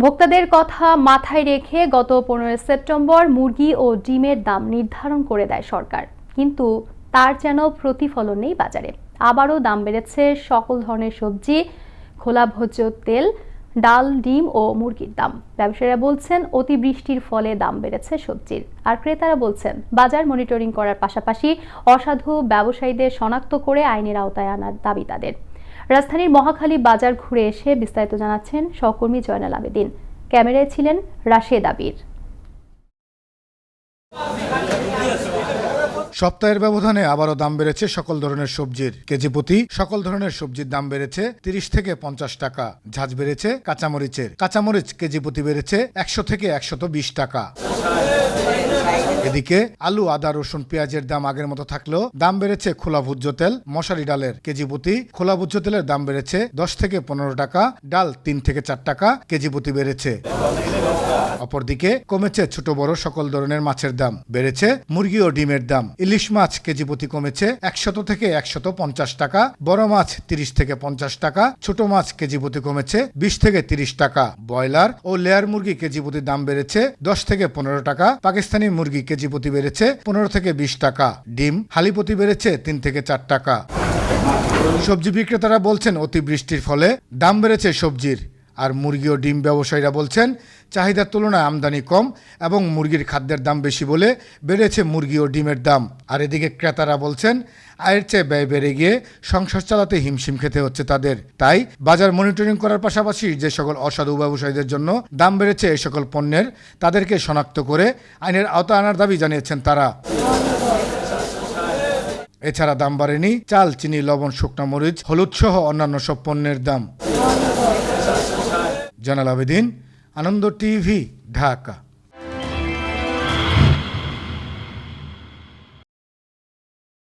ভোক্তাদের কথা মাথায় রেখে গত পনেরোই সেপ্টেম্বর মুরগি ও ডিমের দাম নির্ধারণ করে দেয় সরকার। কিন্তু তার যেন প্রতিফলন নেই বাজারে। আবারও দাম বেড়েছে সকল ধরনের সবজি, খোলা ভোজ্য তেল, ডাল, ডিম ও মুরগির দাম। ব্যবসায়ীরা বলছেন, অতিবৃষ্টির ফলে দাম বেড়েছে সবজির। আর ক্রেতারা বলছেন, বাজার মনিটরিং করার পাশাপাশি অসাধু ব্যবসায়ীদের শনাক্ত করে আইনের আওতায় আনার দাবি তাদের। রাজধানীর মহাখালী বাজার ঘুরে এসে বিস্তারিত জানাচ্ছেন সহকর্মী জয়নাল আবেদিন। ক্যামেরায় ছিলেন রাশেদ আবির। সপ্তাহের ব্যবধানে আবারও দাম বেড়েছে সকল ধরনের সবজির। কেজি প্রতি সকল ধরনের সবজির দাম বেড়েছে তিরিশ থেকে পঞ্চাশ টাকা। ঝাঁজ বেড়েছে কাঁচামরিচের। কাঁচামরিচ কেজি প্রতি বেড়েছে একশো থেকে একশত বিশ টাকা। এদিকে আলু, আদা, রসুন, পেঁয়াজের দাম আগের মতো থাকলেও দাম বেড়েছে খোলা ভুজ্য তেল, মশারি ডালের কেজি প্রতি। খোলা ভুজ্য তেলের দাম বেড়েছে দশ থেকে পনেরো টাকা, ডাল তিন থেকে চার টাকা, কেজি প্রতি বেড়েছে। অপরদিকে কমেছে ছোট বড় সকল ধরনের মাছের দাম। বেড়েছে মুরগি ও ডিমের দাম। ইলিশ মাছ কেজি প্রতি কমেছে একশত থেকে একশত পঞ্চাশ টাকা, বড় মাছ তিরিশ থেকে পঞ্চাশ টাকা, ছোট মাছ কেজি প্রতি কমেছে বিশ থেকে তিরিশ টাকা। ব্রয়লার ও লেয়ার মুরগি কেজি প্রতি দাম বেড়েছে দশ থেকে পনেরো টাকা, পাকিস্তানি মুরগি কেজি প্রতি বেড়েছে পনেরো থেকে বিশ টাকা। ডিম হালিপতি বেড়েছে তিন থেকে চার টাকা। সবজি বিক্রেতারা বলছেন, অতিবৃষ্টির ফলে দাম বেড়েছে সবজির। আর মুরগি ও ডিম ব্যবসায়ীরা বলছেন, চাহিদার তুলনায় আমদানি কম এবং মুরগির খাদ্যের দাম বেশি বলে বেড়েছে মুরগি ও ডিমের দাম। আর এদিকে ক্রেতারা বলছেন, আয়ের চেয়ে ব্যয় বেড়ে গিয়ে সংসার চালাতে হিমশিম খেতে হচ্ছে তাদের। তাই বাজার মনিটরিং করার পাশাপাশি যে সকল অসাধু ব্যবসায়ীদের জন্য দাম বেড়েছে এই সকল পণ্যের, তাদেরকে শনাক্ত করে আইনের আওতা আনার দাবি জানিয়েছেন তারা। এছাড়া দাম বাড়েনি, চাল, চিনি, লবণ, শুকনা মরিচ, হলুদ সহ অন্যান্য সব পণ্যের দাম। জানাল আবেদিন আনন্দ টিভি ঢাকা